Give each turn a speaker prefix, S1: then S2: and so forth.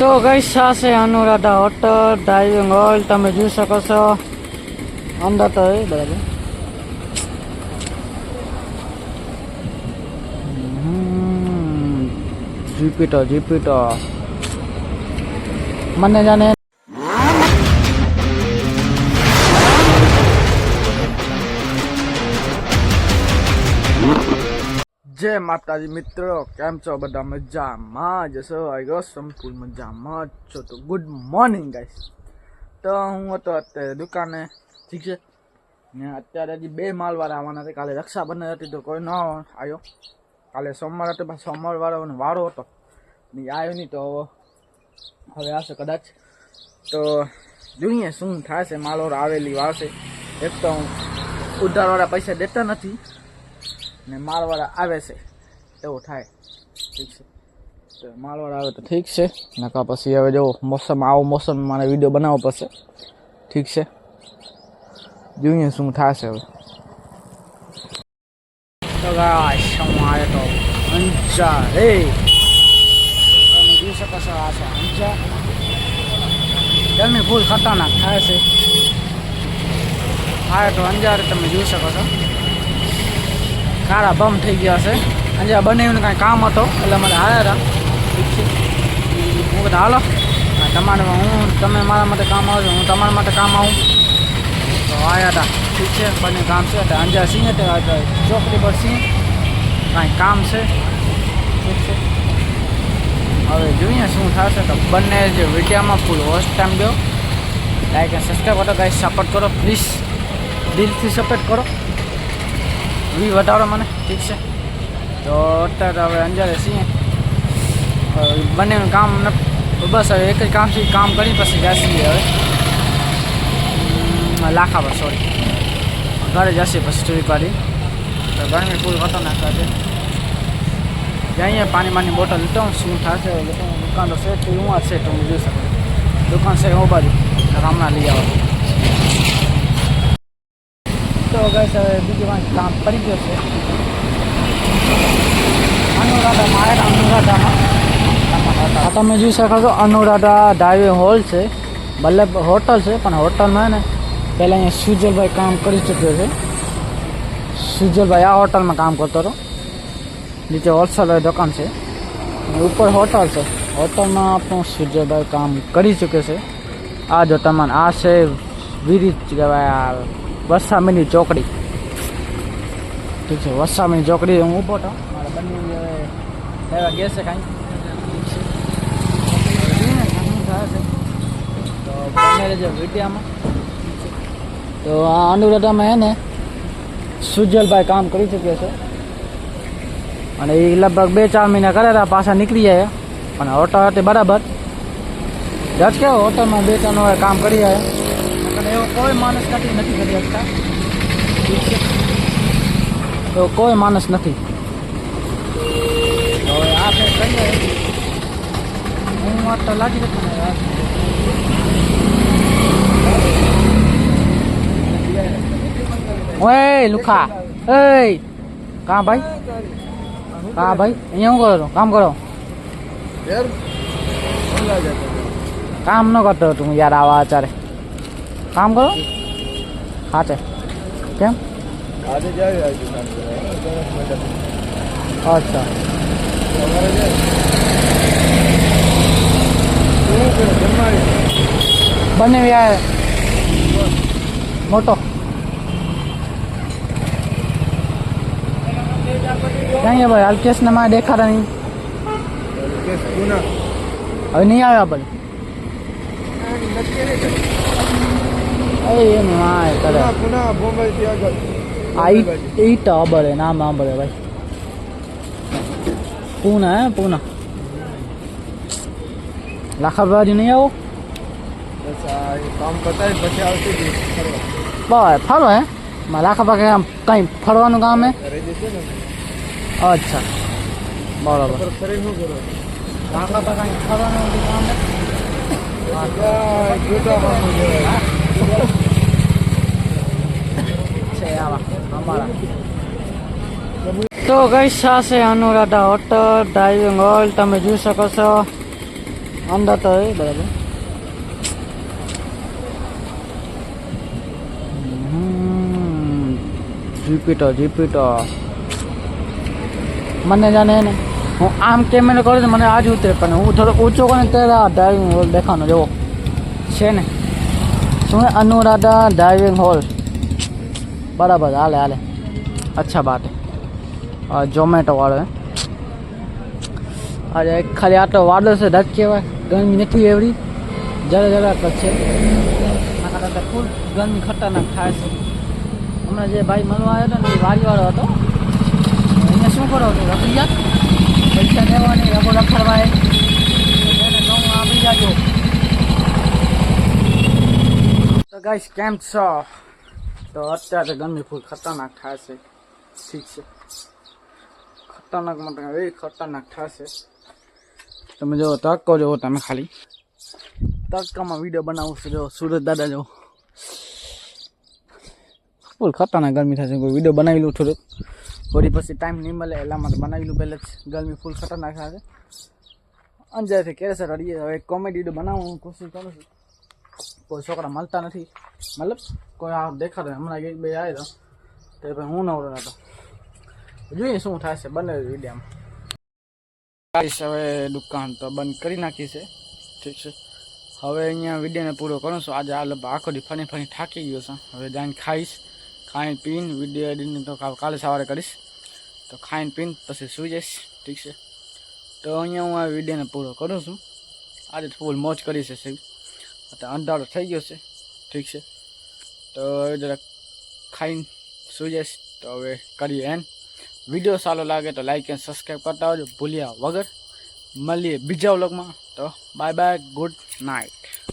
S1: તો ગઈ છે અનુરાધા હોટલ ડ્રાઇવિંગ ઓઇલ તમે જોઈ શકો છો. અંદર તો એ બરાબર. જીપીટો જીપીટો મને જાણે જય માતાજી મિત્રો, કેમ છો બધા મજામાં જ? છો આઈ ગયો? સંપૂર્ણ મજામાં છો તો ગુડ મોર્નિંગ ગાઈસ તો હું હતો અત્યારે દુકાને, ઠીક છે? ને અત્યારે હજી બે માલવાળા આવવાના હતા કાલે રક્ષાબંધન હતી તો કોઈ ન આવ્યો. કાલે સોમવાર હતો, પણ સોમવાર વાળાનો વારો હતો. ને આવ્યો નહીં તો હવે આવશે કદાચ. તો જોઈએ શું થાય છે માલવાળો આવેલી વાળશે એક તો હું ઉધારવાળા પૈસા દેતા નથી. ને માલવાળા આવે છે. એવું થાય. ઠીક છે. તો માલવાળા આવે તો ઠીક છે. નકા પછી હવે જો મોસમ, આવો મોસમ મારે વીડિયો બનાવવો પડશે. ઠીક છે. જોઈએ શું થશે હવે. તો ગાઈસ તો અંજા રે. તમે જોઈ શકો છો આ છે અંજા. ગરમી ભૂલ ખતરનાક થાય છે. આવ્યો તો અંજાર તમે જોઈ શકો છો. કાળા બમ થઈ ગયા છે. આજે આ બંનેનું કાંઈ કામ હતો, એટલે મને આવ્યા હતા. ઠીક છે. હું બધા હાલો, આ તમારે હું, તમે મારા માટે કામ આવજો હું તમારા માટે કામ આવું. તો આવ્યા હતા. ઠીક છે, બંને કામ છે. એટલે અંજાર સિંહ તે ચોકડી પર સિંહ. કાંઈ કામ છે. ઠીક છે. હવે જોઈએ શું થશે. તો બંને જે વિડીયામાં ફૂલ વોચ ટાઈમ દો લાઈક અને સબસ્ક્રાઈબ કરો ગાઈસ સપોર્ટ કરો. પ્લીઝ દિલથી સપોર્ટ કરો. વી વધારો મને ઠીક છે તો અત્યારે હવે અંજારે છીએ હવે બંનેનું કામ ન બસ હવે એક જ કામથી કામ કરી પછી જશે હવે હમ, લાખા પર સોરી ઘરે જશે પછી સ્ટોરી પાડી તો ગરમી ફૂલ ખતરનાક છે જઈએ પાણી માની બોટલ લીધો હું શું થશે હવે લેતો હું. દુકાન તો છે તો હું આ છે તો હું જોઈ શકું દુકાન છે હું બાજુ હમણાં લઈ આવો તો હવે બીજું કાંઈ કામ કરી ગયો છે. અનુરાધા મારા અનુરાધામાં. તમે જોઈ શકો છો, અનુરાધા ડ્રાઇવિંગ હોલ છે. મતલબ હોટલ છે, પણ હોટલમાં ને, પહેલાં અહીંયા સુજલભાઈ કામ કરી ચૂક્યો છે. સુજલભાઈ આ હોટલમાં કામ કરતો હતો. નીચે હોલસેલ દુકાન છે. ઉપર હોટલ છે. હોટલમાં પણ સુજલભાઈ કામ કરી ચૂક્યો છે. આ જો તમને આ છે વિરીત કહેવાય આ વસામીની ચોકડી. ઠીક છે, વસામીની ચોકડી હું ઊભો હતો. મારા બંને લેવા ગયા છે કાંઈ. તો આ અનુરાધામાં હે ને સુજલભાઈ કામ કરી ચૂક્યો છે. અને એ લગભગ બે ચાર મહિના કરેલા પાછા નીકળી જાય પણ હોટલ હતી બરાબર. જજ કેવો હોટલમાં બે ચાર નો કામ કરી જાય એવો કોઈ માણસ નથી નથી કરી શકતા. કોઈ માણસ નથી. હવે હું વાત તો લાગી જતો ને યાર. ઓય લુખા. એય કાં ભાઈ? કાં ભાઈ? અહીંયા શું કરો કામ કરો? કામ ન કરતો તું યાર આવા આચારે. કામ કરો હાચે કેમ
S2: આજે જાય આજે કામ કરવા
S1: અચ્છા બંને યાર મોટો ક્યાં ભાઈ અલ્કેશને માં દેખાડા નહીં હવે નહીં આવ્યા ભાઈ એ એનું હા એ કરે.
S2: પુના બોમ્બે થી આગળ.
S1: આ ઈ ઈ તો નામ અબરે ભાઈ. પૂના હે પૂના. લાખા બાજુ નહીં આવો?
S2: કામ પતાય પછી આવતી ફરવા.
S1: બસ ફરો હે. માં લાખા પાસે આમ કંઈ ફરવાનું કામ હે? અચ્છા. બરોબર.
S2: પર ફરી શું કરો?
S1: લાખા પાસે કંઈ ફરવાનું કામ હે?
S2: આ ગોટા મામું કહેવાય.
S1: છે આવા અમારા તો ગઈ છે અનુરાધા હોટલ ડ્રાઇવિંગ ઓઇલ તમે જોઈ શકો છો અંદર તો એ બરાબર રિપીટો રિપીટો મને જાણે ને હું આમ કેમેરો કરું તો મને આજ ઉતરે પણ હું થોડો ઊંચો કરું ને ત્યારે આ ડ્રાઇવિંગ હોલ દેખાનો જેવો છે ને શું હે અનુરાધા ડ્રાઇવિંગ હોલ બરાબર, હાલે હાલે. અચ્છા બાત હે ઝોમેટો વાળો હે. અરે, ખાલી આટલો વાદળ છે ધક કહેવાય. ગરમી નથી એવડી. જરા જરા જ છે. આના કરતાં ફૂલ ગરમી ખતરનાક થાય છે. હમણાં જે ભાઈ મળવા આવ્યો હતો ને, એ વાડીવાળો હતો. એને શું કરો છો રખડી જા પૈસા દેવાની રખો રખડવાય. એને કહું આપી જાજો. તો ગાઈસ કેમ છો? તો અત્યારે ગરમી ફૂલ ખતરનાક થશે. ઠીક છે. ખતરનાક માટે એ ખતરનાક થશે. તમે જો તડકો જોવો તમે ખાલી. તડકામાં વીડિયો બનાવું છું. જો સુરત દાદા જો. ફૂલ ખતરનાક ગરમી થશે. કોઈ વીડિયો બનાવી લઉં થોડુંક વળી પછી ટાઈમ નહીં મળે એટલા માટે બનાવી લઉં પહેલાં જ. ગરમી ફૂલ ખતરનાક થશે. અંજારથી કેરેસર સર અડીએ. હવે કોમેડી વીડિયો બનાવવાનું કોશિશ કરું છું. કોઈ છોકરા મળતા નથી. મતલબ કોઈ આ દેખાતો હમણાં એક બે આવે તો ભાઈ હું નવરો હતો. જોઈએ શું થાય છે બંને વિડીયામાં. હવે દુકાન તો બંધ કરી નાખી છે. ઠીક છે. હવે અહીંયા વિડીયોને પૂરો કરું. છું આજે આ લગભગ આખો દી ફરી ફરી થાકી ગયો છે. હવે જઈને ખાઈશ, ખાઈને પીને. વીડિયો એડિટિંગ તો કાલે સવારે કરીશ. તો ખાઈને પીને, પછી સૂઈ જઈશ. ઠીક છે. તો અહીંયા હું આ વિડીયોને પૂરો કરું છું. આજે ફૂલ મોજ કરી છે અત્યારે અંધારો થઈ ગયો છે. ઠીક છે. તો હવે જરાક ખાઈને સૂઈ જઈશ. તો હવે કરીએ એન વીડિયો સારો લાગે તો લાઈક એન્ડ સબસ્ક્રાઈબ કરતા આવજો. ભૂલ્યા વગર. મળીએ બીજા વ્લોગમાં તો બાય બાય ગુડ નાઇટ